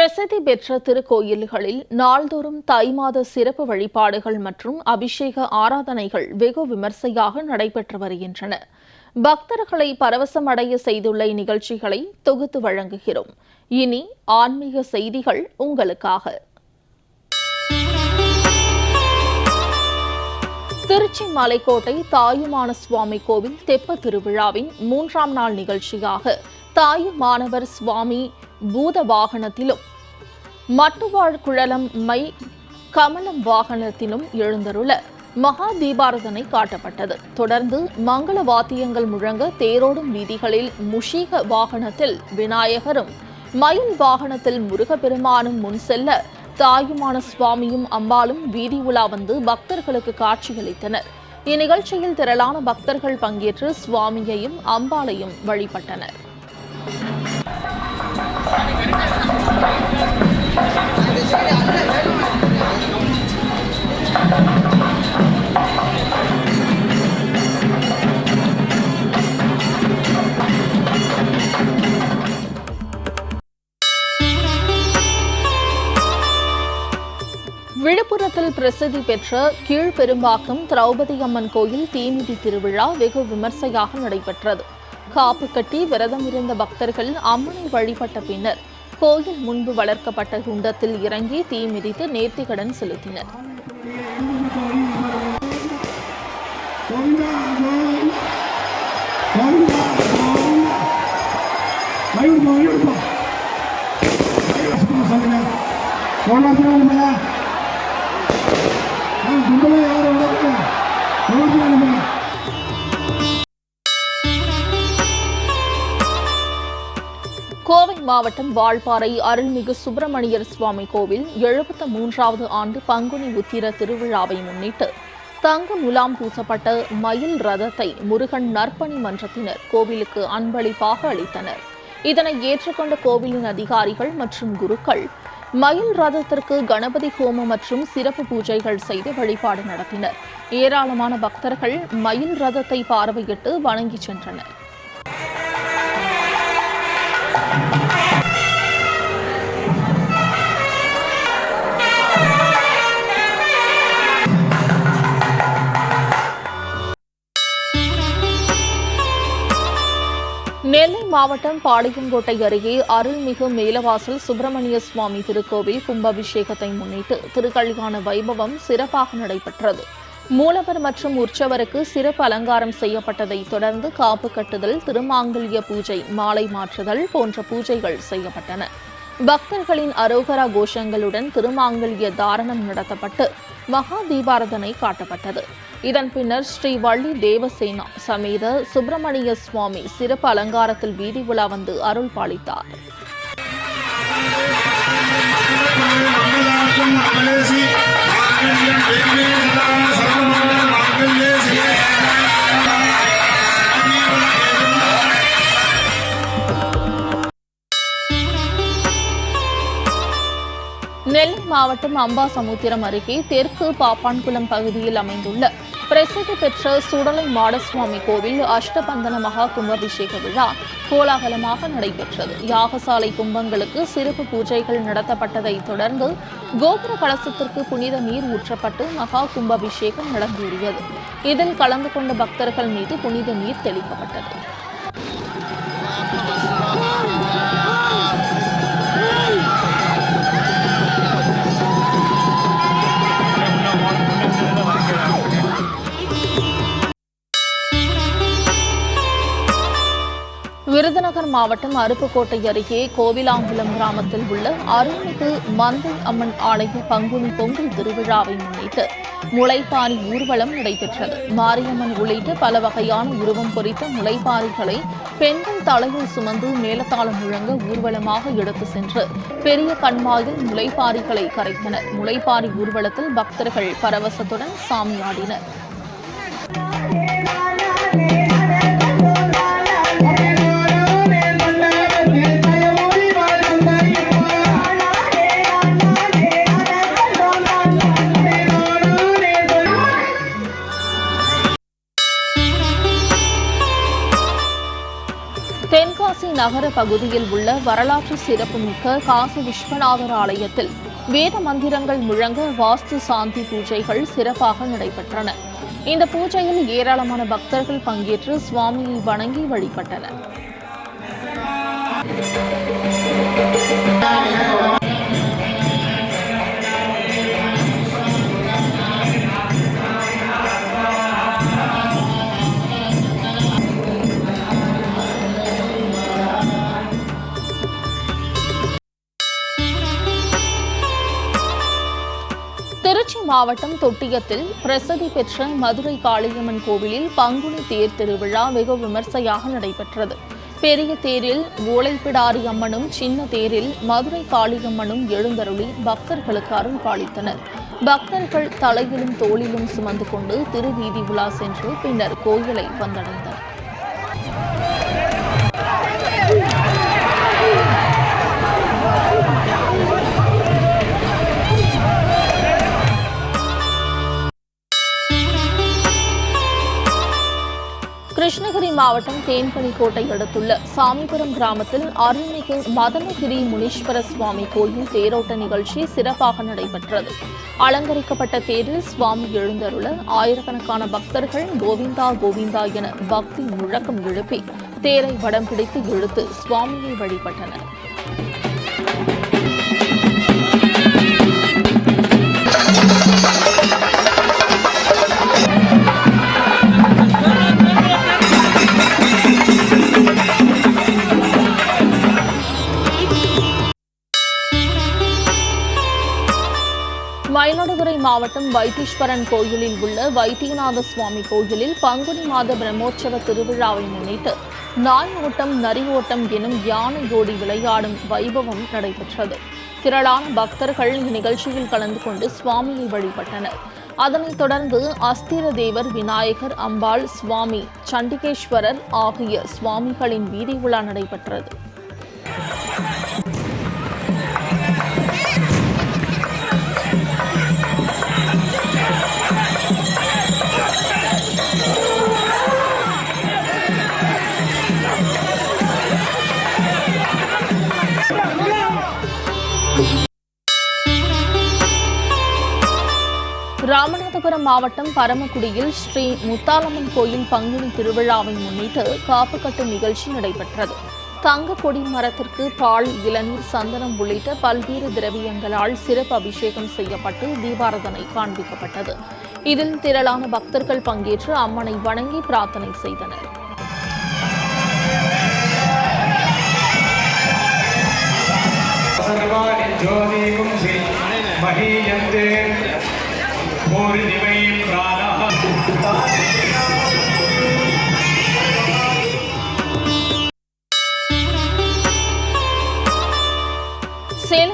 பிரசித்தி பெற்ற திருக்கோயில்களில் நாள்தோறும் தை மாத சிறப்பு வழிபாடுகள் மற்றும் அபிஷேக ஆராதனைகள் வெகு விமர்சையாக நடைபெற்று வருகின்றன. பக்தர்களை பரவசமடைய செய்துள்ள இந்நிகழ்ச்சிகளை தொகுத்து வழங்குகிறோம். இனி ஆன்மீக செய்திகள் உங்களுக்காக. திருச்சி மலைக்கோட்டை தாயுமான சுவாமி கோவில் தெப்ப திருவிழாவின் மூன்றாம் நாள் நிகழ்ச்சியாக தாயுமானவர் சுவாமி பூத வாகனத்திலும் மட்டுவாழ் குழலம் மை கமலம் வாகனத்திலும் எழுந்தருள மகா தீபாரதனை காட்டப்பட்டது. தொடர்ந்து மங்கள வாத்தியங்கள் முழங்க தேரோடும் வீதிகளில் முஷீக வாகனத்தில் விநாயகரும் மயில் வாகனத்தில் முருகப்பெருமானும் முன் செல்ல தாயுமான சுவாமியும் அம்பாளும் வீதி உலா வந்து பக்தர்களுக்கு காட்சியளித்தனர். இந்நிகழ்ச்சியில் திரளான பக்தர்கள் பங்கேற்று சுவாமியையும் அம்பாளையும் வழிபட்டனர். விழுப்புரத்தில் பிரசித்தி பெற்ற கீழ்பெரும்பாக்கம் திரௌபதி அம்மன் கோயில் தீமிதி திருவிழா வெகு விமர்சையாக நடைபெற்றது. காப்பு கட்டி விரதம் இருந்த பக்தர்கள் அம்மனை வழிபட்ட பின்னர் கோயில் முன்பு வளர்க்கப்பட்ட குண்டத்தில் இறங்கி தீ மிதித்து நேர்த்திக்கடன் செலுத்தினர். மயூர் ஐநூறுபா மாவட்டம் வால்பாறை அருள்மிகு சுப்பிரமணியர் சுவாமி கோவில் எழுபத்த மூன்றாவது ஆண்டு பங்குனி உத்திர திருவிழாவை முன்னிட்டு தங்க முலாம் பூசப்பட்ட மயில் ரதத்தை முருகன் நற்பணி மன்றத்தினர் கோவிலுக்கு அன்பளிப்பாக அளித்தனர். இதனை ஏற்றுக்கொண்ட கோவிலின் அதிகாரிகள் மற்றும் குருக்கள் மயில் ரதத்திற்கு கணபதி ஹோமம் மற்றும் சிறப்பு பூஜைகள் செய்து வழிபாடு நடத்தினர். ஏராளமான பக்தர்கள் மயில் ரதத்தை பார்வையிட்டு வணங்கி சென்றனர். மாவட்டம் பாளையங்கோட்டை அருகே அருள்மிகு மேலவாசல் சுப்பிரமணிய சுவாமி திருக்கோவில் கும்பாபிஷேகத்தை முன்னிட்டு திருக்கல்யாண வைபவம் சிறப்பாக நடைபெற்றது. மூலவர் மற்றும் உற்சவருக்கு சிறப்பு அலங்காரம் செய்யப்பட்டதைத் தொடர்ந்து காப்பு கட்டுதல் திருமாங்கல்ய பூஜை மாலை மாற்றுதல் போன்ற பூஜைகள் செய்யப்பட்டன. பக்தர்களின் அரோகரா கோஷங்களுடன் திருமாங்கல்ய தாரணம் நடத்தப்பட்டு மகா தீபாரதனை காட்டப்பட்டது இதன் பின்னர் ஸ்ரீ வள்ளி தேவசேனா சமேத சுப்பிரமணிய சுவாமி சிறப்பு அலங்காரத்தில் வீதி உலா வந்து அருள் பாலித்தார் நெல்லை மாவட்டம் அம்பாசமுத்திரம் அருகே தெற்கு பாப்பான்குளம் பகுதியில் அமைந்துள்ள பிரசித்தி பெற்ற சுடலை மாடசுவாமி கோவில் அஷ்டபந்தன மகா கும்பாபிஷேக விழா கோலாகலமாக நடைபெற்றது. யாகசாலை கும்பங்களுக்கு சிறப்பு பூஜைகள் நடத்தப்பட்டதைத் தொடர்ந்து கோபுர கலசத்திற்கு புனித நீர் ஊற்றப்பட்டு மகா கும்பாபிஷேகம் நடந்தேறியது. இதில் கலந்து கொண்ட பக்தர்கள் மீது புனித நீர் தெளிக்கப்பட்டது. மாவட்டம் அருப்புக்கோட்டை அருகே கோவிலாங்குளம் கிராமத்தில் உள்ள அருள்மிகு மந்தை அம்மன் ஆலய பங்குனி பொங்கல் திருவிழாவை முன்னிட்டு முளைப்பாரி ஊர்வலம் நடைபெற்றது. மாரியம்மன் உள்ளிட்ட பல வகையான உருவம் பொறித்த முளைப்பாரிகளை பெண்கள் தலையில் சுமந்து மேலத்தாளம் முழங்க ஊர்வலமாக எடுத்து சென்று பெரிய கண்மாயில் முளைப்பாரிகளை கரைத்தனர். முளைப்பாரி ஊர்வலத்தில் பக்தர்கள் பரவசத்துடன் சாமியாடினர். நகர பகுதியில் உள்ள வரலாற்று சிறப்புமிக்க காசி விஸ்வநாதர் ஆலயத்தில் வேத மந்திரங்கள் முழங்க வாஸ்து சாந்தி பூஜைகள் சிறப்பாக நடைபெற்றன. இந்த பூஜையில் ஏராளமான பக்தர்கள் பங்கேற்று சுவாமியை வணங்கி வழிபட்டனர். மாவட்டம் தொட்டியத்தில் பிரசித்தி பெற்ற மதுரை காளியம்மன் கோவிலில் பங்குனி தேர் திருவிழா வெகு விமர்சையாக நடைபெற்றது. பெரிய தேரில் ஓலைப்பிடாரி அம்மனும் சின்ன தேரில் மதுரை காளியம்மனும் எழுந்தருளி பக்தர்களுக்கு அருள் பாலித்தனர். பக்தர்கள் தலையிலும் தோளிலும் சுமந்து கொண்டு திருவீதி உலா சென்று பின்னர் கோயிலை வந்தடைந்தனர். கிருஷ்ணகிரி மாவட்டம் தேன்கனிக்கோட்டை அடுத்துள்ள சாமிபுரம் கிராமத்தில் அருள்மிகு மதனகிரி முனீஸ்வர சுவாமி கோயில் தேரோட்ட நிகழ்ச்சி சிறப்பாக நடைபெற்றது. அலங்கரிக்கப்பட்ட தேரில் சுவாமி எழுந்தருள ஆயிரக்கணக்கான பக்தர்கள் கோவிந்தா கோவிந்தா என பக்தி முழக்கம் எழுப்பி தேரை வடம் பிடித்து இழுத்து சுவாமியை வழிபட்டனர். மாவட்டம் வைத்தீஸ்வரன் கோயிலில் உள்ள வைத்தியநாத சுவாமி கோயிலில் பங்குனி மாத பிரம்மோற்சவ திருவிழாவை முன்னிட்டு நாய் ஓட்டம் நரி ஓட்டம் எனும் யானை ஓடி விளையாடும் வைபவம் நடைபெற்றது. திரளான பக்தர்கள் இந்நிகழ்ச்சியில் கலந்து கொண்டு சுவாமியை வழிபட்டனர். அதனைத் தொடர்ந்து அஸ்திர தேவர் விநாயகர் அம்பாள் சுவாமி சண்டிகேஸ்வரர் ஆகிய சுவாமிகளின் வீதி உலா நடைபெற்றது. ராமநாதபுரம் மாவட்டம் பரமக்குடியில் ஸ்ரீ முத்தாலம்மன் கோயில் பங்குனி திருவிழாவை முன்னிட்டு காப்பு கட்டும் நிகழ்ச்சி நடைபெற்றது. தங்க கொடி மரத்திற்கு பால் இளநீர் சந்தனம் உள்ளிட்ட பல்வேறு திரவியங்களால் சிறப்பு அபிஷேகம் செய்யப்பட்டு தீபாரதனை காண்பிக்கப்பட்டது. இதில் திரளான பக்தர்கள் பங்கேற்று அம்மனை வணங்கி பிரார்த்தனை செய்தனர். மகீயந்தே சேலம்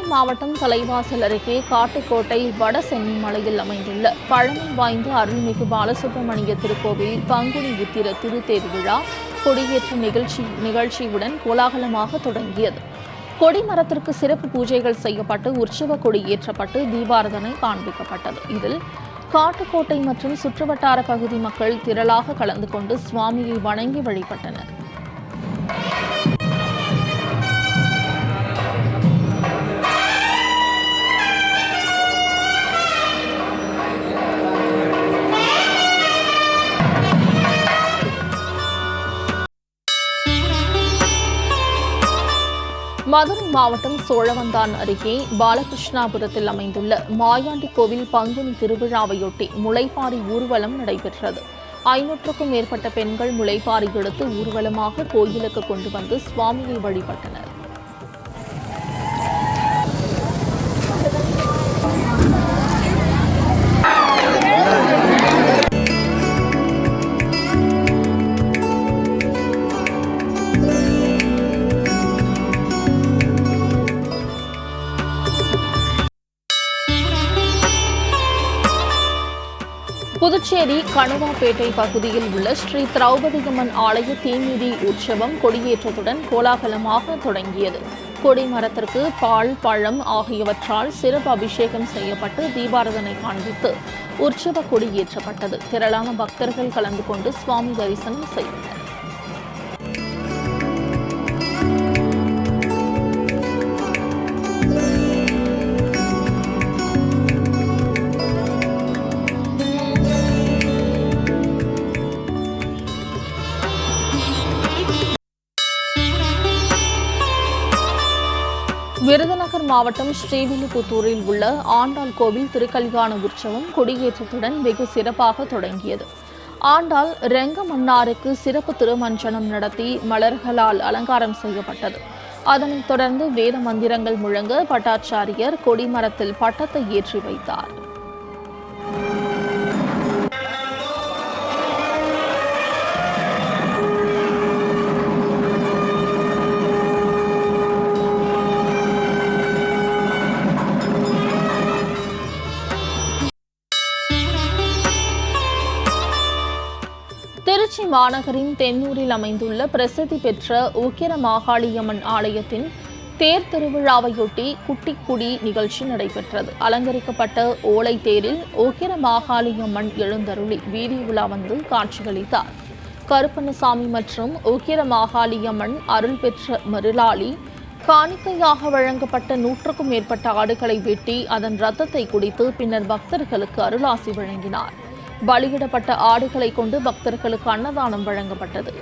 மாவட்டம் தலைவாசல் அருகே காட்டுக்கோட்டை வட சென்னிமலையில் அமைந்துள்ள பழமை வாய்ந்த அருள்மிகு பாலசுப்பிரமணிய திருக்கோவில் பங்குனி உத்திர திருத்தேர் விழா கொடியேற்ற நிகழ்ச்சி நிகழ்ச்சியுடன் கோலாகலமாக தொடங்கியது. கொடிமரத்திற்கு சிறப்பு பூஜைகள் செய்யப்பட்டு உற்சவ கொடி ஏற்றப்பட்டு தீபாரதனை காண்பிக்கப்பட்டது. இதில் காட்டுக்கோட்டை மற்றும் சுற்றுவட்டார பகுதி மக்கள் திரளாக கலந்து கொண்டு சுவாமியை வணங்கி வழிபட்டனர். மதுரை மாவட்டம் சோழவந்தான் அருகே பாலகிருஷ்ணாபுரத்தில் அமைந்துள்ள மாயாண்டி கோவில் பங்குனி திருவிழாவையொட்டி முளைப்பாரி ஊர்வலம் நடைபெற்றது. ஐநூற்றுக்கும் மேற்பட்ட பெண்கள் முளைப்பாரி எடுத்து ஊர்வலமாக கோயிலுக்கு கொண்டு வந்து சுவாமியை வழிபட்டனர். புதுச்சேரி கணுவாப்பேட்டை பகுதியில் உள்ள ஸ்ரீ திரௌபதியம்மன் ஆலய தீமிதி உற்சவம் கொடியேற்றத்துடன் கோலாகலமாக தொடங்கியது. கொடிமரத்திற்கு பால் பழம் ஆகியவற்றால் சிறப்பு அபிஷேகம் செய்யப்பட்டு தீபாரதனை காண்பித்து உற்சவ கொடியேற்றப்பட்டது திரளான பக்தர்கள் கலந்து கொண்டு சுவாமி தரிசனம் செய்தனர். மாவட்டம் ஸ்ரீவில்லிபுத்தூரில் உள்ள ஆண்டாள் கோவில் திருக்கல்யாண உற்சவம் கொடியேற்றத்துடன் வெகு சிறப்பாக தொடங்கியது. ஆண்டாள் ரெங்கமன்னாருக்கு சிறப்பு திருமஞ்சனம் நடத்தி மலர்களால் அலங்காரம் செய்யப்பட்டது. அதனைத் தொடர்ந்து வேத மந்திரங்கள் முழங்க பட்டாச்சாரியர் கொடிமரத்தில் பட்டத்தை ஏற்றி வைத்தார். மாநகரின் தென்னூரில் அமைந்துள்ள பிரசித்தி பெற்ற உக்கிர மாகாளியம்மன் ஆலயத்தின் தேர் திருவிழாவையொட்டி குட்டிக்குடி நிகழ்ச்சி நடைபெற்றது. அலங்கரிக்கப்பட்ட ஓலை தேரில் உக்கிர மாகாளியம்மன் எழுந்தருளி வீதி உலா வந்து காட்சியளித்தார். கருப்பண்ணசாமி மற்றும் உக்கிர மாகாளியம்மன் அருள் பெற்ற மருளாளி காணிக்கையாக வழங்கப்பட்ட நூற்றுக்கும் மேற்பட்ட ஆடுகளை வெட்டி அதன் ரத்தத்தை குடித்து பின்னர் பக்தர்களுக்கு அருளாசி வழங்கினார். பலியிடப்பட்ட ஆடுகளை கொண்டு பக்தர்களுக்கு அன்னதானம் வழங்கப்பட்டது.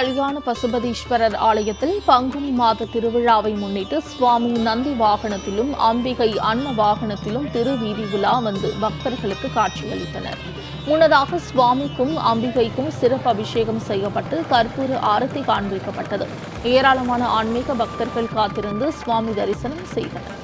கல்யாண பசுபதீஸ்வரர் ஆலயத்தில் பங்குனி மாத திருவிழாவை முன்னிட்டு சுவாமி நந்தி வாகனத்திலும் அம்பிகை அன்ன வாகனத்திலும் திருவீதி உலா வந்து பக்தர்களுக்கு காட்சியளித்தனர். முன்னதாக சுவாமிக்கும் அம்பிகைக்கும் சிறப்பு அபிஷேகம் செய்யப்பட்டு கற்பூர ஆரத்தி காண்பிக்கப்பட்டது. ஏராளமான ஆன்மீக பக்தர்கள் காத்திருந்து சுவாமி தரிசனம் செய்தனர்.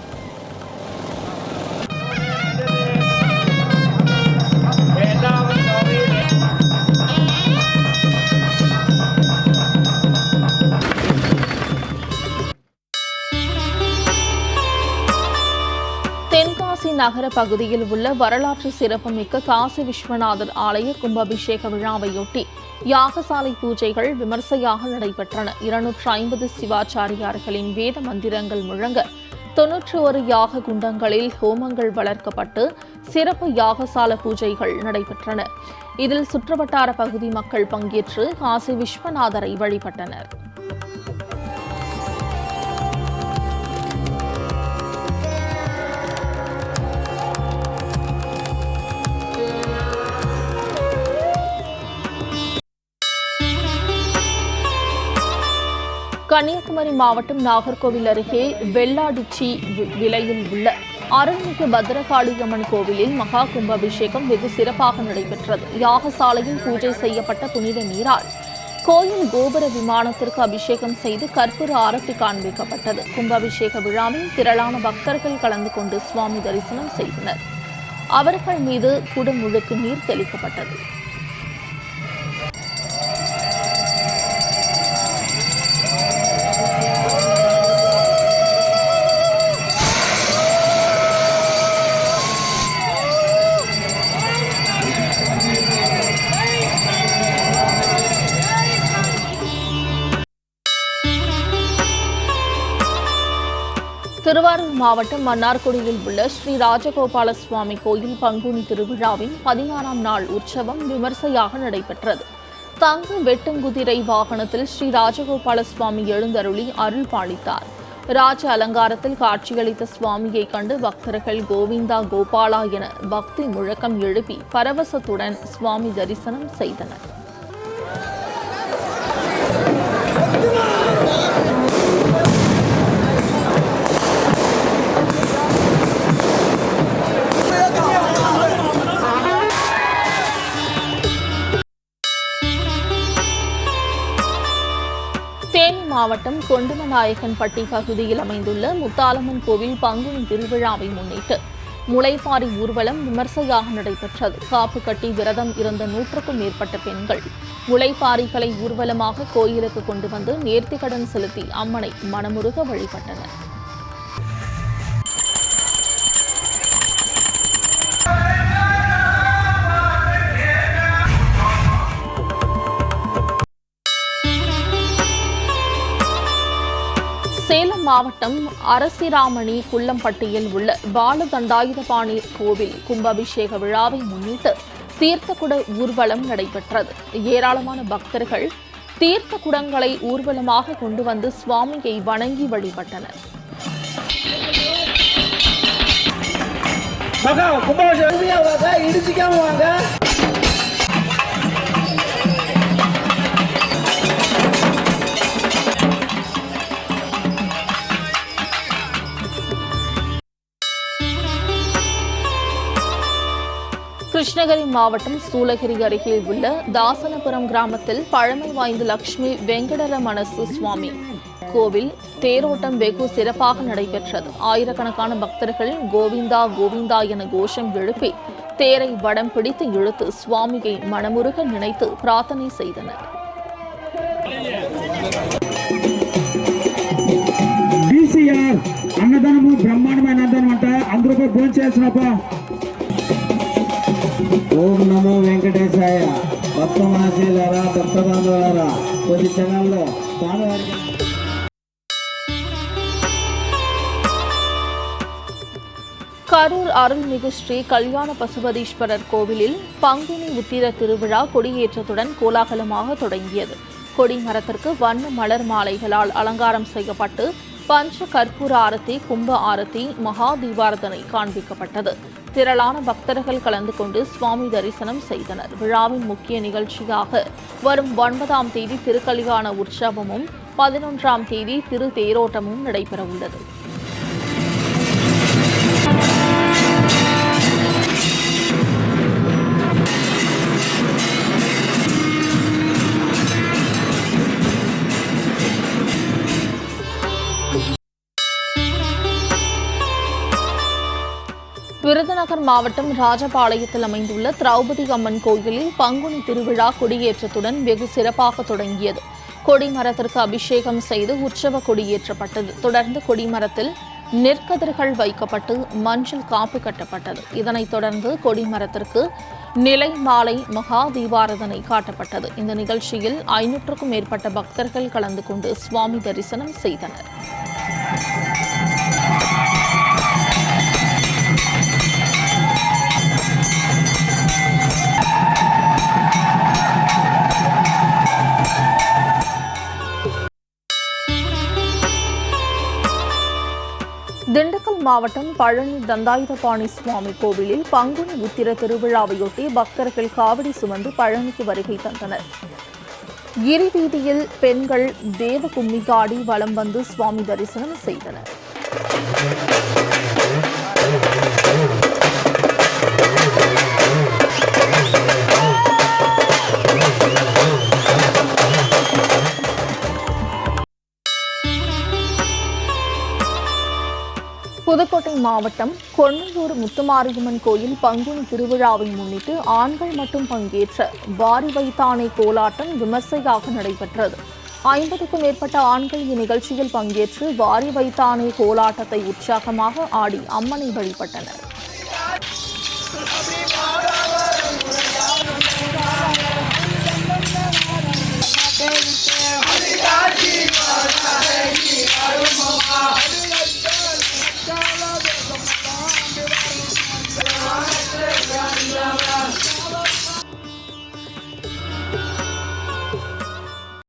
நகர பகுதியில் உள்ள வரலாற்று சிறப்புமிக்க காசி விஸ்வநாதர் ஆலய கும்பாபிஷேக விழாவையொட்டி யாகசாலை பூஜைகள் விமர்சையாக நடைபெற்றன. இருநூற்று ஐம்பது சிவாச்சாரியார்களின் வேத மந்திரங்கள் முழங்க தொன்னூற்றி ஒரு யாக குண்டங்களில் ஹோமங்கள் வளர்க்கப்பட்டு சிறப்பு யாகசால பூஜைகள் நடைபெற்றன. இதில் சுற்றுவட்டார பகுதி மக்கள் பங்கேற்று காசி விஸ்வநாதரை வழிபட்டனர். கன்னியாகுமரி மாவட்டம் நாகர்கோவில் அருகே வெள்ளாடிச்சி விலையில் உள்ள அருள்மிகு பத்ரகாளியம்மன் கோவிலில் மகா கும்பாபிஷேகம் வெகு சிறப்பாக நடைபெற்றது. யாகசாலையில் பூஜை செய்யப்பட்ட புனித நீரால் கோயில் கோபுர விமானத்திற்கு அபிஷேகம் செய்து கற்பூர ஆரத்தி காண்பிக்கப்பட்டது. கும்பாபிஷேக விழாவில் திரளான பக்தர்கள் கலந்து கொண்டு சுவாமி தரிசனம் செய்தனர். அவர்கள் மீது குடமுழுக்கு நீர் தெளிக்கப்பட்டது. மாவட்டம் மன்னார்குடியில் உள்ள ஸ்ரீ ராஜகோபால சுவாமி கோயில் பங்குனி திருவிழாவின் பதினாறாம் நாள் உற்சவம் விமர்சையாக நடைபெற்றது. தங்க வெட்டுங்குதிரை வாகனத்தில் ஸ்ரீ ராஜகோபால சுவாமி எழுந்தருளி அருள் பாலித்தார். ராஜ அலங்காரத்தில் காட்சியளித்த சுவாமியை கண்டு பக்தர்கள் கோவிந்தா கோபாலா என பக்தி முழக்கம் எழுப்பி பரவசத்துடன் சுவாமி தரிசனம் செய்தனர். மாவட்டம் கொண்டுமநாயக்கன்பட்டி பகுதியில் அமைந்துள்ள முத்தாலம்மன் கோவில் பங்குனி திருவிழாவை முன்னிட்டு முளைப்பாரி ஊர்வலம் விமர்சையாக நடைபெற்றது. காப்பு கட்டி விரதம் இருந்த நூற்றுக்கும் மேற்பட்ட பெண்கள் முளைப்பாரிகளை ஊர்வலமாக கோயிலுக்கு கொண்டு வந்து நேர்த்திக்கடன் செலுத்தி அம்மனை மனமுருக வழிபட்டனர். மாவட்டம் அரசிராமணி குள்ளம்பட்டியில் உள்ள பாலதண்டாயுதபாணி கோவில் கும்பாபிஷேக விழாவை முன்னிட்டு தீர்த்தக்குட ஊர்வலம் நடைபெற்றது. ஏராளமான பக்தர்கள் தீர்த்த குடங்களை ஊர்வலமாக கொண்டு வந்து சுவாமியை வணங்கி வழிபட்டனர். இடிச்சிக்காம வாங்க கிருஷ்ணகிரி மாவட்டம் சூளகிரி அருகே உள்ள தாசனபுரம் கிராமத்தில் பழமை வாய்ந்த லட்சுமி வெங்கடரமணசு சுவாமி கோவில் தேரோட்டம் வெகு சிறப்பாக நடைபெற்றது ஆயிரக்கணக்கான பக்தர்கள் கோவிந்தா கோவிந்தா என கோஷம் எழுப்பி தேரை வடம் பிடித்து இழுத்து சுவாமியை மனமுருக நினைத்து பிரார்த்தனை செய்தனர் బీసీఆర్ అన్నదానము బ్రహ్మాండమైన అన్నదానం అంట అందరూ పోయి భోజనం చేయాల్సినప్ప ఓం నమో వెంకటేశాయ భక్త మహాశయులారా భక్త బాంధవులారా కొద్ది క్షణాల్లో స్వామివారికి கரூர் அருள்மிகு ஸ்ரீ கல்யாண பசுபதீஸ்வரர் கோவிலில் பங்குனி உத்திர திருவிழா கொடியேற்றத்துடன் கோலாகலமாக தொடங்கியது கொடிமரத்திற்கு வண்ண மலர் மாலைகளால் அலங்காரம் செய்யப்பட்டு பஞ்ச கற்பூர ஆரத்தி கும்ப ஆரத்தி மகா தீபாரதனை காண்பிக்கப்பட்டது திரளான பக்தர்கள் கலந்து கொண்டு சுவாமி தரிசனம் செய்தனர். விழாவின் முக்கிய நிகழ்ச்சியாக வரும் ஒன்பதாம் தேதி திருக்கல்யாண உற்சவமும் பதினொன்றாம் தேதி திரு தேரோட்டமும் நடைபெறவுள்ளது. மாவட்டம் ராஜபாளையத்தில் அமைந்துள்ள திரௌபதி அம்மன் கோயிலில் பங்குனி திருவிழா கொடியேற்றத்துடன் வெகு சிறப்பாக தொடங்கியது. கொடிமரத்திற்கு அபிஷேகம் செய்து உற்சவ கொடியேற்றப்பட்டது. தொடர்ந்து கொடிமரத்தில் நெற்கதிர்கள் வைக்கப்பட்டு மஞ்சள் காப்பு கட்டப்பட்டது. இதனைத் தொடர்ந்து கொடிமரத்திற்கு நிலை மாலை மகா தீபாரதனை காட்டப்பட்டது. இந்த நிகழ்ச்சியில் ஐநூற்றுக்கும் மேற்பட்ட பக்தர்கள் கலந்து கொண்டு சுவாமி தரிசனம் செய்தனர். திண்டுக்கல் மாவட்டம் பழனி தந்தாயுதபாணி சுவாமி கோவிலில் பங்குனி உத்திர திருவிழாவையொட்டி பக்தர்கள் காவடி சுமந்து பழனிக்கு வருகை தந்தனர். கிரி பெண்கள் தேவ கும்மிகாடி வலம் வந்து சுவாமி தரிசனம் செய்தனர். புதுக்கோட்டை மாவட்டம் கொன்னையூர் முத்துமாரியம்மன் கோயில் பங்குனி திருவிழாவை முன்னிட்டு ஆண்கள் மட்டும் பங்கேற்ற வாரி வைத்தானை கோலாட்டம் விமர்சையாக நடைபெற்றது ஐம்பதுக்கும் மேற்பட்ட ஆண்கள் இந்நிகழ்ச்சியில் பங்கேற்று வாரி வைத்தானை கோலாட்டத்தை உற்சாகமாக ஆடி அம்மனை வழிபட்டனர் Go! Blah, blah.